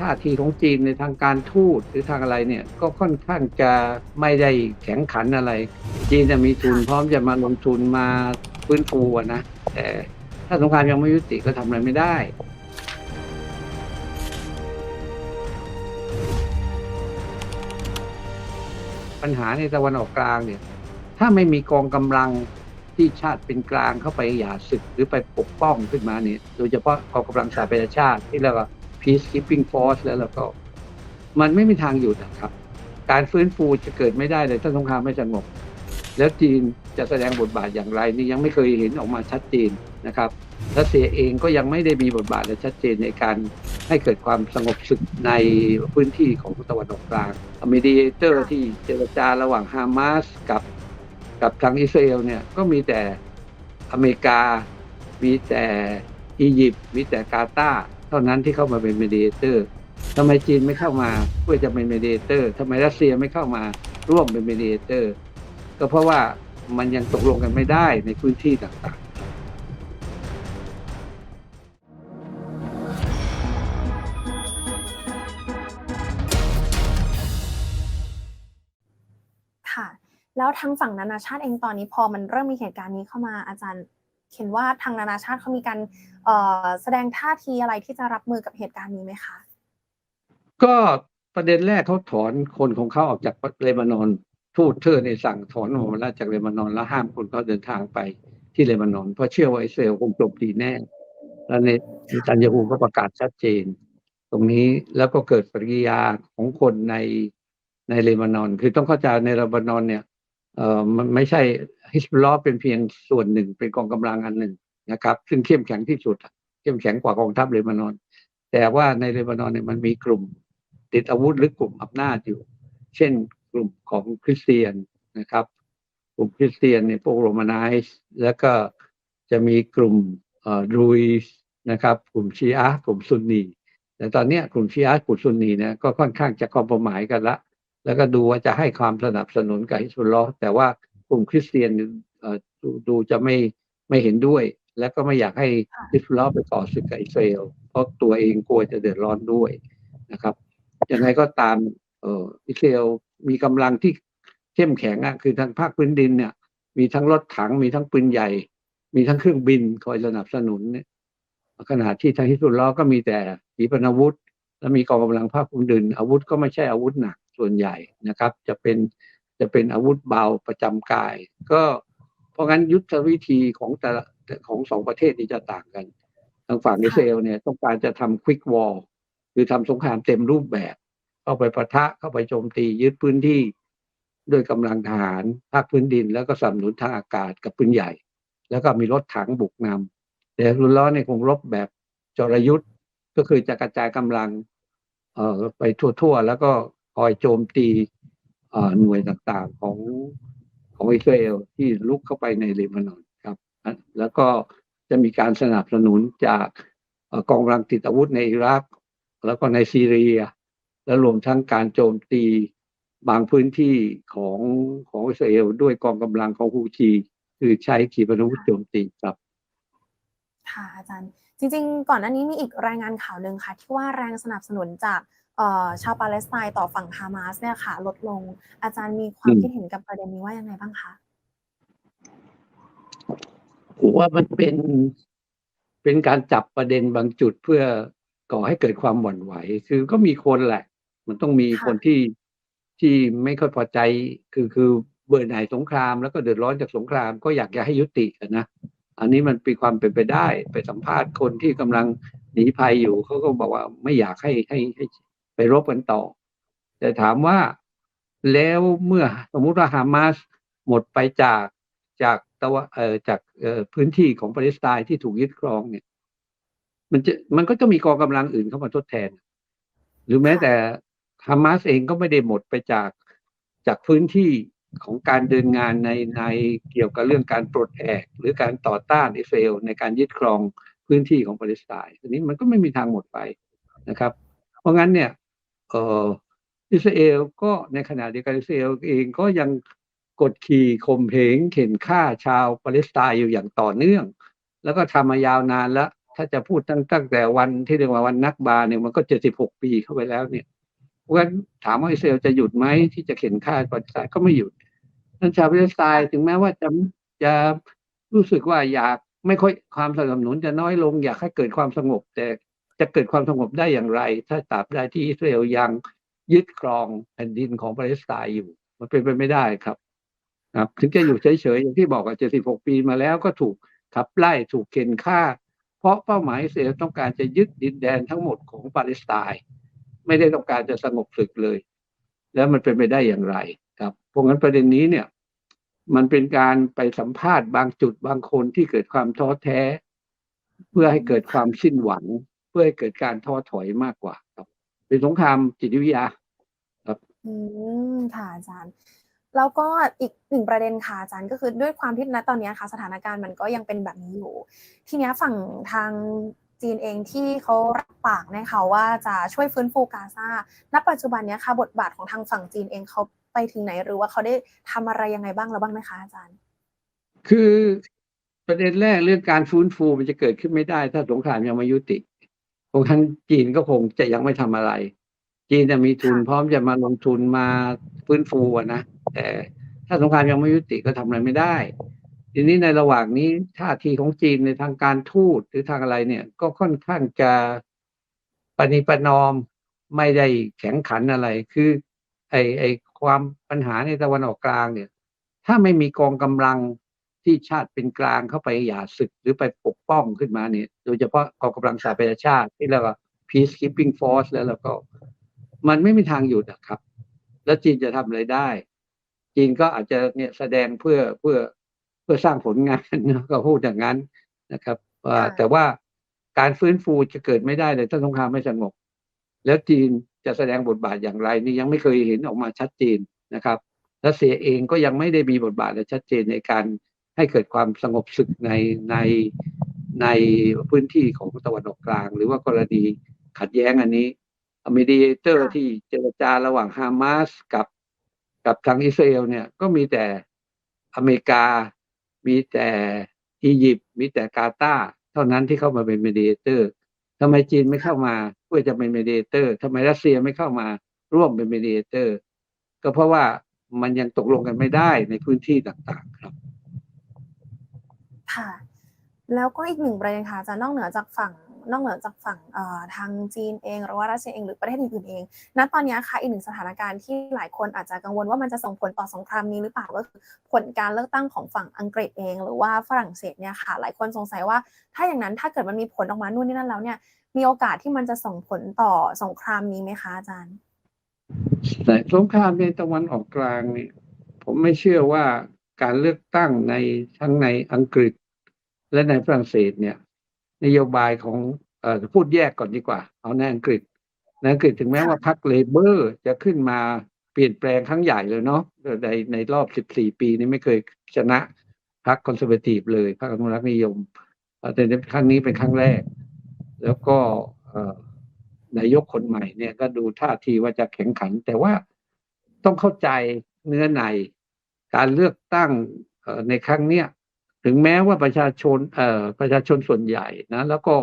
ท่าทีของจีนในทางการทูตหรือทางอะไรเนี่ยก็ค่อนข้างจะไม่ได้แข็งขันอะไร จีนจะมีทุนพร้อมจะมาลงทุนมาฟื้นฟูนะแต่ถ้าสงครามยังไม่ยุติก็ทำอะไรไม่ได้ ปัญหาในตะวันออกกลางเนี่ยถ้าไม่มีกองกำลังที่ชาติเป็นกลางเข้าไปหย่าศึกหรือไปปกป้องขึ้นมาเนี่ยโดยเฉพาะกองกำลังสหประชาชาติที่เรียกว่า peacekeeping force แล้วแล้วก็ มันไม่มีทางหยุดอะครับ การฟื้นฟูจะเกิดไม่ได้เลยถ้าสงครามไม่สงบ แล้วจีนจะแสดงบทบาทอย่างไร นี่ยังไม่เคยเห็นออกมาชัดเจนนะครับรัสเซียเองก็ยังไม่ได้มีบทบาทและชัดเจนในการให้เกิดความสงบศึกในพื้นที่ของตะวันออกกลางอเมดิเตอร์ที่เจรจาระหว่างฮามาสกับกับทางอิสราเอลเนี่ยก็มีแต่อเมริกา มีแต่อียิปต์มีแต่กาตาร์ เท่านั้นที่เข้ามาเป็นเมดิเอเตอร์ทำไมจีนไม่เข้ามาเพื่อจะเป็นเมดิเอเตอร์ทำไมรัสเซียไม่เข้ามาร่วมเป็นเมดิเอเตอร์ ก็เพราะว่ามันยังตกลงกันไม่ได้ในพื้นที่ต่างๆค่ะแล้วทางฝั่งนานาชาติเองตอนนี้พอมันเริ่มมีเหตุการณ์นี้เข้ามาอาจารย์ เห็นว่าทางนานาชาติเขามีการแสดงท่าทีอะไรที่จะรับมือกับเหตุการณ์นี้ไหมคะ ก็ประเด็นแรกเขาถอนคนของเขาออกจากเลบานอนทูตเธอในสั่งถอนออกมาแล้วจากเลบานอนแล้วห้ามคนเขาเดินทางไปที่เลบานอน เพราะเชื่อว่าอิสราเอลคงจมตีแน่ แล้วในตันยาฮูก็ประกาศชัดเจน ตรงนี้แล้วก็เกิดปฏิกิริยาของคนในในเลบานอน คือต้องเข้าใจในเลบานอนเนี่ย เอ่อมันไม่ใช่ฮิสบุลลอฮ์เป็นเพียงส่วนหนึ่งเป็นกองกำลังอันหนึ่งนะครับ ซึ่งเข้มแข็งที่สุด เข้มแข็งกว่ากองทัพเลบานอน แต่ว่าในเลบานอนเนี่ยมันมีกลุ่ม ติดอาวุธหรือกลุ่มอำนาจอยู่ เช่นกลุ่มของคริสเตียนนะครับ กลุ่มคริสเตียนเนี่ยพวกโรมาไนส์แล้วก็จะมีกลุ่มเอ่อดรูสนะครับ กลุ่มชีอะห์กลุ่มซุนนีแต่ตอนนี้กลุ่มชีอะห์กลุ่มซุนนีเนี่ยก็ค่อนข้างจะคอมประมายกันละ แล้วก็ดูว่าจะให้ความสนับสนุนกับฮิสบุลลอฮ์แต่ว่ากลุ่มคริสเตียนเอ่อดูดูจะไม่ไม่เห็นด้วย และก็ไม่อยากให้ฮิสบุลลอฮ์ไปต่อศึกกับอิสราเอลเพราะตัวเองกลัวจะเดือดร้อนด้วยนะครับยังไงก็ตามเอ่ออิสราเอลมีกำลังที่เข้มแข็งอะคือทางภาคพื้นดินเนี่ย มีทั้งรถถังมีทั้งปืนใหญ่ มีทั้งเครื่องบินคอยสนับสนุนเนี่ยขณะที่ทางฮิสบุลลอฮ์ก็มีแต่ขีปนาวุธ และมีกองกำลังภาคพื้นดิน อาวุธก็ไม่ใช่อาวุธหนัก ส่วนใหญ่นะครับ จะเป็นจะเป็นอาวุธเบาประจำกาย ก็เพราะงั้นยุทธวิธีของแต่ละของสองประเทศนี้จะต่างกัน ทางฝั่งอิสราเอลเนี่ยต้องการจะทำควิกวอลคือทำสงครามเต็มรูปแบบ เข้าไปปะทะเข้าไปโจมตียึดพื้นที่ด้วยกำลังทหารภาคพื้นดิน แล้วก็สนับสนุนทางอากาศกับปืนใหญ่ แล้วก็มีรถถังบุกนำแต่รุนล้อเนี่ยคงรบแบบจรยุทธ์ก็คือจะกระจายกำลังเอ่อไปทั่วๆ แล้วก็ คอยโจมตีหน่วยต่างๆของของอิสราเอลที่ลุกเข้าไปในเลบานอนครับ แล้วก็จะมีการสนับสนุนจากกองกำลังติดอาวุธในอิรัก แล้วก็ในซีเรีย และรวมทั้งการโจมตีบางพื้นที่ของของอิสราเอลด้วยกองกำลังของฮูชี คือใช้ขีปนาวุธโจมตีครับ ค่ะอาจารย์ จริง ๆ ก่อนหน้านี้มีอีกรายงานข่าวหนึ่งค่ะ ที่ว่าแรงสนับสนุนจาก ชาวปาเลสไตน์ต่อฝั่งฮามาสเนี่ยค่ะ ลดลง อาจารย์มีความอืมคิดเห็นกับประเด็นนี้ว่ายังไงบ้างคะผมว่ามันเป็นเป็นการจับประเด็นบางจุดเพื่อก่อให้เกิดความหวั่นไหว คือก็มีคนแหละ มันต้องมีค่ะคนที่ที่ไม่ค่อยพอใจ คือคือเบื่อหน่ายสงครามแล้วก็เดือดร้อนจากสงครามก็อยากจะให้ยุติอะนะอันนี้มันเป็นความเป็นไปได้ ไปสัมภาษณ์คนที่กำลังหนีภัยอยู่เขาก็บอกว่าไม่อยากให้ให้ให้ ไปรบกันต่อ แต่ถามว่าแล้วเมื่อสมมุติว่าฮามาสหมดไปจากจากตะวันเอ่อจากเอ่อพื้นที่ของปาเลสไตน์ที่ถูกยึดครองเนี่ย มันจะมันก็จะมีกองกำลังอื่นเข้ามาทดแทน หรือแม้แต่ฮามาสเองก็ไม่ได้หมดไปจากจากพื้นที่ของการเดินงานในในเกี่ยวกับเรื่องการปลดแอกหรือการต่อต้านอิสราเอลในการยึดครองพื้นที่ของปาเลสไตน์ทีนี้มันก็ไม่มีทางหมดไปนะครับ เพราะงั้นเนี่ย อิสราเอลก็ในขณะเดียวกันอิสราเอลเองก็ยังกดขี่ข่มเหงเข็นฆ่าชาวปาเลสไตน์อยู่อย่างต่อเนื่อง แล้วก็ทำมายาวนานแล้ว ถ้าจะพูดตั้งตั้งแต่วันที่เรียกว่าวันนักบาเนี่ยมันก็เจ็ดสิบหกปีเข้าไปแล้วเนี่ยเพราะฉะนั้นถามว่าอิสราเอลจะหยุดไหมที่จะเข็นฆ่าปาเลสไตน์ก็ไม่หยุดนั้นชาวปาเลสไตน์ถึงแม้ว่าจะจะรู้สึกว่าอยากไม่ค่อยความสนับสนุนจะน้อยลง อยากให้เกิดความสงบแต่ จะเกิดความสงบได้อย่างไร ถ้าตราบใดที่อิสราเอลยังยึดครองแผ่นดินของปาเลสไตน์อยู่ มันเป็นไปไม่ได้ครับครับถึงจะอยู่เฉยๆอย่างที่บอกว่า76 ปีมาแล้วก็ถูกขับไล่ถูกเข็นฆ่า เพราะเป้าหมายอิสราเอลต้องการจะยึดดินแดนทั้งหมดของปาเลสไตน์ไม่ได้ต้องการจะสงบศึกเลย แล้วมันเป็นไปได้อย่างไรครับเพราะงั้นประเด็นนี้เนี่ย มันเป็นการไปสัมภาษณ์บางจุดบางคนที่เกิดความท้อแท้ เพื่อให้เกิดความสิ้นหวัง พื่อให้เกิดการท้อถอยมากกว่าครับ เป็นสงครามจิตวิทยาอืมค่ะอาจารย์แล้วก็อีกหนึ่งประเด็นค่ะอาจารย์ก็คือด้วยความที่ณตอนนี้ค่ะสถานการณ์มันก็ยังเป็นแบบนี้อยู่ ทีเนี้ยฝั่งทางจีนเองที่เขารับปากนะคะว่าจะช่วยฟื้นฟูกาซาณปัจจุบันเนี้ยค่ะบทบาทของทางฝั่งจีนเองเขาไปถึงไหนหรือว่าเขาได้ทำอะไรยังไงบ้างแล้วบ้างไหมคะอาจารย์ คือประเด็นแรกเรื่องการฟื้นฟูมันจะเกิดขึ้นไม่ได้ ถ้าสงครามยังไม่ยุติ พวกท่านจีนก็คงจะยังไม่ทำอะไร จีนจะมีทุนพร้อมจะมาลงทุนมาฟื้นฟูนะแต่ถ้าสงครามยังไม่ยุติก็ทำอะไรไม่ได้ ทีนี้ในระหว่างนี้ท่าทีของจีนในทางการทูตหรือทางอะไรเนี่ย ก็ค่อนข้างจะปณิปนอมไม่ได้แข็งขันอะไร คือ ไอไอความปัญหาในตะวันออกกลางเนี่ย ถ้าไม่มีกองกำลัง ที่ชาติเป็นกลางเข้าไปหย่าศึกหรือไปปกป้องขึ้นมาเนี่ย โดยเฉพาะกองกำลังสหประชาชาติที่เรียกว่า peacekeeping force แล้วแล้วก็ มันไม่มีทางหยุดอะครับ แล้วจีนจะทำอะไรได้ จีนก็อาจจะเนี่ยแสดงเพื่อเพื่อเพื่อสร้างผลงานนะก็พูดอย่างนั้นนะครับว่าค่ะแต่ว่าการฟื้นฟูจะเกิดไม่ได้เลยถ้าสงครามไม่สงบแล้วจีนจะแสดงบทบาทอย่างไร นี่ยังไม่เคยเห็นออกมาชัดเจนนะครับรัสเซียเองก็ยังไม่ได้มีบทบาทและชัดเจนในการ ให้เกิดความสงบศึกในในในพื้นที่ของตะวันออกกลาง หรือว่ากรณีขัดแย้งอันนี้มีดีเตอร์ค่ะที่เจรจาระหว่างฮามาสกับกับทางอิสราเอลเนี่ยก็มีแต่อเมริกา มีแต่อียิปต์มีแต่กาตาร์เท่านั้นที่เข้ามาเป็นมีดีเตอร์ทำไมจีนไม่เข้ามาเพื่อจะเป็นมีดีเตอร์ทำไมรัสเซียไม่เข้ามาร่วมเป็นมีดีเตอร์ ก็เพราะว่ามันยังตกลงกันไม่ได้ในพื้นที่ต่างๆครับ ค่ะ แล้วก็อีกหนึ่งประเด็นค่ะอาจารย์นอกเหนือจากฝั่งนอกเหนือจากฝั่งทางจีนเองหรือว่ารัสเซียเองหรือประเทศอื่นๆเองณตอนนี้ค่ะอีกหนึ่งสถานการณ์ที่หลายคนอาจจะกังวลว่ามันจะส่งผลต่อสงครามนี้หรือเปล่าก็คือผลการเลือกตั้งของฝั่งอังกฤษเอง หรือว่าฝรั่งเศสเนี่ยค่ะ หลายคนสงสัยว่าถ้าอย่างนั้นถ้าเกิดมันมีผลออกมานู่นนี่นั่นแล้วเนี่ยมีโอกาสที่มันจะส่งผลต่อสงครามนี้ไหมคะอาจารย์แต่สงครามในตะวันออกกลางนี่ผมไม่เชื่อว่าการเลือกตั้งในทั้งในอังกฤษ และในฝรั่งเศสเนี่ย นโยบายของเอ่อพูดแยกก่อนดีกว่า เอาในอังกฤษในอังกฤษถึงแม้ว่าพรรคเลเบอร์จะขึ้นมาเปลี่ยนแปลงครั้งใหญ่เลยเนาะในในรอบ 14 ปีนี้ไม่เคยชนะพรรคคอนเซอร์เวทีฟเลยพรรคอนุรักษ์นิยมแต่ในครั้งนี้เป็นครั้งแรก แล้วก็นายกคนใหม่เนี่ยก็ดูท่าทีว่าจะแข็งขัน แต่ว่าต้องเข้าใจเนื้อในการเลือกตั้งในครั้งเนี้ย ถึงแม้ว่าประชาชนเอ่อประชาชนส่วนใหญ่นะแล้วก็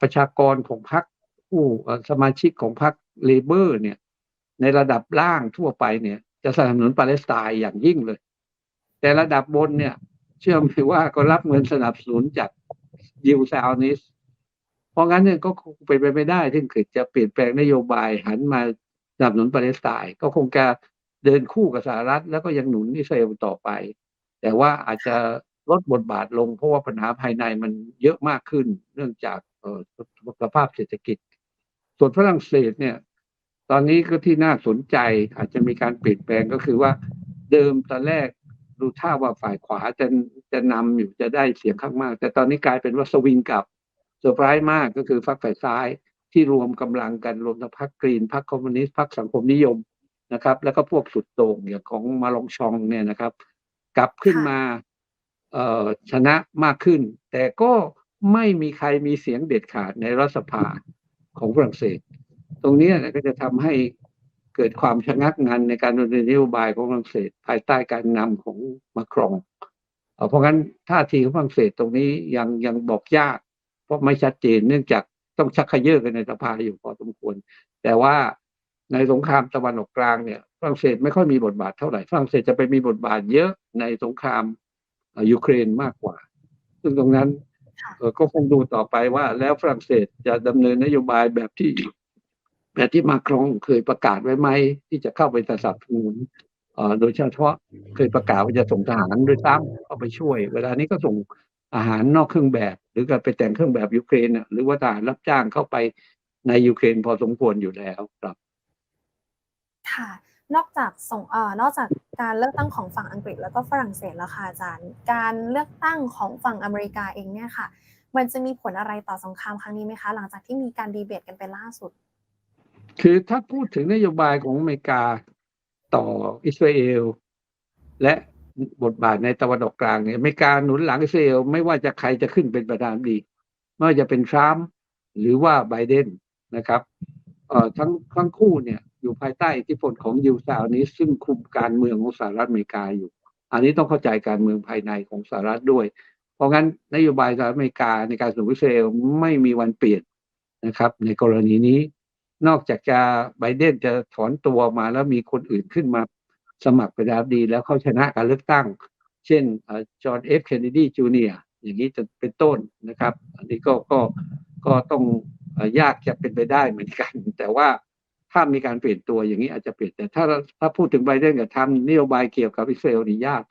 ประชากรของพรรคผู้สมาชิกของพรรคเลเบอร์เนี่ย ในระดับล่างทั่วไปเนี่ย จะสนับสนุนปาเลสไตน์อย่างยิ่งเลย แต่ระดับบนเนี่ย เชื่อไหมว่าก็รับเงินสนับสนุนจากยิวซาอนิสเพราะงั้นเนี่ยก็คงเป็นไปไม่ได้ที่กฤษจะเปลี่ยนแปลงนโยบายหันมาสนับสนุนปาเลสไตน์ก็คงจะเดินคู่กับสหรัฐ แล้วก็ยังหนุนอิสราเอลต่อไป แต่ว่าอาจจะ ลดบทบาทลง เพราะว่าปัญหาภายในมันเยอะมากขึ้น เนื่องจากสภาพเศรษฐกิจ ส่วนฝรั่งเศสเนี่ย ตอนนี้ก็ที่น่าสนใจอาจจะมีการเปลี่ยนแปลงก็คือว่าเดิมตอนแรกดูท่าว่าฝ่ายขวาจะจะนำอยู่จะได้เสียงข้างมาก แต่ตอนนี้กลายเป็นว่าสวิงกลับเซอร์ไพรส์มากก็คือฝักฝ่ายซ้ายที่รวมกำลังกันรวมทั้งพรรคกรีนพรรคคอมมิวนิสต์พรรคสังคมนิยมนะครับ แล้วก็พวกสุดโต่งอย่างของมาลองชองเนี่ยนะครับ กลับขึ้นมา ชนะมากขึ้น แต่ก็ไม่มีใครมีเสียงเด็ดขาดในรัฐสภาของฝรั่งเศส ตรงนี้ก็จะทำให้เกิดความชะงักงันในการดำเนินนโยบายของฝรั่งเศส ภายใต้การนำของมาครองเเพราะงั้นท่าทีของฝรั่งเศสตรงนี้ยังยังบอกยาก เพราะไม่ชัดเจนเนื่องจากต้องชักขยื้อกันในสภาอยู่พอสมควร แต่ว่าในสงครามตะวันออกกลางเนี่ยฝรั่งเศสไม่ค่อยมีบทบาทเท่าไหร่ฝรั่งเศสจะไปมีบทบาทเยอะในสงคราม ยูเครนมากกว่า ซึ่งตรงนั้นค่ะเอ่อก็คงดูต่อไปว่าแล้วฝรั่งเศสจะดำเนินนโยบายแบบที่แบบที่มาครองเคยประกาศไว้ไหม ที่จะเข้าไปสนับสนุนเอ่อโดยเฉพาะเคยประกาศว่าจะส่งทหารด้วยซ้ำเข้าไปช่วย เวลานี้ก็ส่งอาหารนอกเครื่องแบบ หรือก็ไปแต่งเครื่องแบบยูเครนน่ะหรือว่าทหารรับจ้างเข้าไปในยูเครนพอสมควรอยู่แล้วครับ ค่ะ นอกจากส่งเอ่อนอกจากการเลือกตั้งของฝั่งอังกฤษแล้วก็ฝรั่งเศสแล้วค่ะอาจารย์ การเลือกตั้งของฝั่งอเมริกาเองเนี่ยค่ะ มันจะมีผลอะไรต่อสงครามครั้งนี้ไหมคะ หลังจากที่มีการดีเบตกันไปล่าสุด คือถ้าพูดถึงนโยบายของอเมริกาต่ออิสราเอลและบทบาทในตะวันออกกลางเนี่ยอเมริกาหนุนหลังอิสราเอลไม่ว่าจะใครจะขึ้นเป็นประธานาธิบดีไม่ว่าจะเป็นทรัมป์หรือว่าไบเดนนะครับเอ่อทั้งทั้งคู่เนี่ย อยู่ภายใต้อิทธิพลของยูซาวนิสซึ่งคุมการเมืองของสหรัฐอเมริกาอยู่ อันนี้ต้องเข้าใจการเมืองภายในของสหรัฐด้วย เพราะงั้นนโยบายสหรัฐอเมริกาในการสนับสนุนอิสราเอลไม่มีวันเปลี่ยนนะครับ ในกรณีนี้ นอกจากจะไบเดนจะถอนตัวมาแล้วมีคนอื่นขึ้นมาสมัครเประธาบดี แล้วเขาชนะการเลือกตั้ง เช่นจอห์นเอฟเคนเนดีจูเนียอย่างนี้จะเป็นต้นนะครับ อันนี้ก็ก็ก็ต้องอยากจะเป็นไปได้เหมือนกัน แต่ว่า ถ้ามีการเปลี่ยนตัวอย่างนี้อาจจะเปลี่ยนแต่ถ้าถ้าพูดถึงไบเดนกับทำนโยบายเกี่ยวกับอิสราเอลนี่ยาก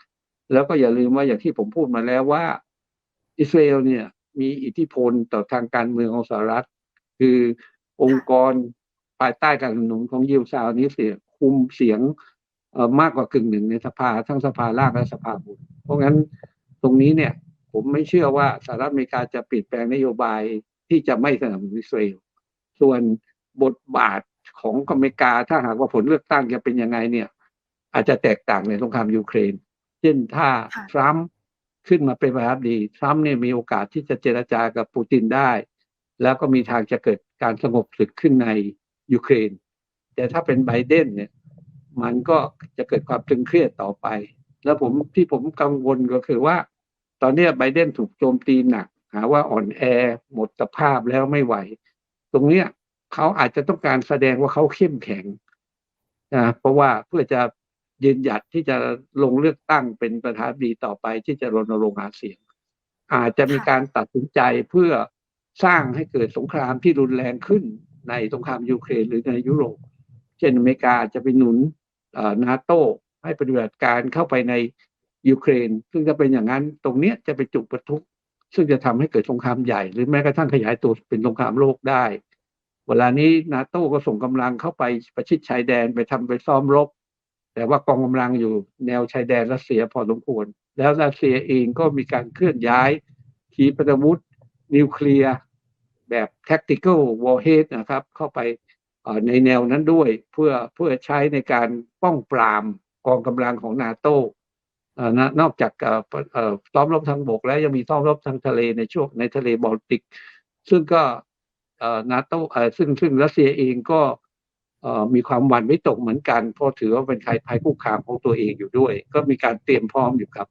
แล้วก็อย่าลืมว่าอย่างที่ผมพูดมาแล้วว่า อิสราเอลเนี่ยมีอิทธิพลต่อทางการเมืองของสหรัฐ คือองค์กรภายใต้การสนับสนุนของยิวซาวนี้เสียคุมเสียงมากกว่ากึ่งหนึ่งในสภาทั้งสภาล่างและสภาบนเพราะงั้นตรงนี้เนี่ยผมไม่เชื่อว่าสหรัฐอเมริกาจะเปลี่ยนแปลงนโยบายที่จะไม่สนับสนุนอิสราเอลส่วนบทบาท ของอเมริกาถ้าหากว่าผลเลือกตั้งจะเป็นยังไงเนี่ย อาจจะแตกต่างในสงครามยูเครน เช่นถ้าค่ะทรัมป์ขึ้นมาเป็นประธานาธิบดีทรัมป์เนี่ยมีโอกาสที่จะเจรจากับปูตินได้ แล้วก็มีทางจะเกิดการสงบศึกขึ้นในยูเครน แต่ถ้าเป็นไบเดนเนี่ยมันก็จะเกิดความตึงเครียดต่อไป แล้วผมที่ผมกังวลก็คือว่า ตอนเนี้ยไบเดนถูกโจมตีหนัก หาว่าอ่อนแอหมดสภาพแล้วไม่ไหว ตรงเนี้ย เขาอาจจะต้องการแสดงว่าเขาเข้มแข็งนะเพราะว่าเพื่อจะยืนหยัดที่จะลงเลือกตั้งเป็นประธานาธิบดีต่อไปที่จะรณรงค์หาเสียง อาจจะมีการตัดสินใจเพื่อสร้างให้เกิดสงครามที่รุนแรงขึ้นในสงครามยูเครนหรือในยุโรป เช่นอเมริกาจะไปหนุนนาโตให้ปฏิบัติการเข้าไปในยูเครน ซึ่งจะเป็นอย่างนั้นตรงเนี้ยจะไปจุดประทุกซึ่งจะทำให้เกิดสงครามใหญ่ หรือแม้กระทั่งขยายตัวเป็นสงครามโลกได้ เวลานี้นาโต้ก็ส่งกำลังเข้าไปประชิดชายแดนไปทำไปซ้อมรบ แต่ว่ากองกำลังอยู่แนวชายแดนรัสเซียพอสมควร แล้วรัสเซียเองก็มีการเคลื่อนย้าย ขีปนาวุธ นิวเคลียร์แบบ tactical warhead นะครับ เข้าไปในแนวนั้นด้วยเพื่อเพื่อใช้ในการป้องปรามกองกำลังของนาโต้นอกจากซ่อเอ่อซ้อมรบทางบกแล้วยังมีซ้อมรบทางทะเลในช่วงในทะเลบอลติก ซึ่งก็เนาโต้เอ่อซึ่งซึ่งรัสเซียเองก็เอ่อมีความหวั่นไม่ตกเหมือนกัน เพราะถือว่าเป็นใครภัยคุกคามของตัวเองอยู่ด้วย ก็มีการเตรียมพร้อมอยู่ครับ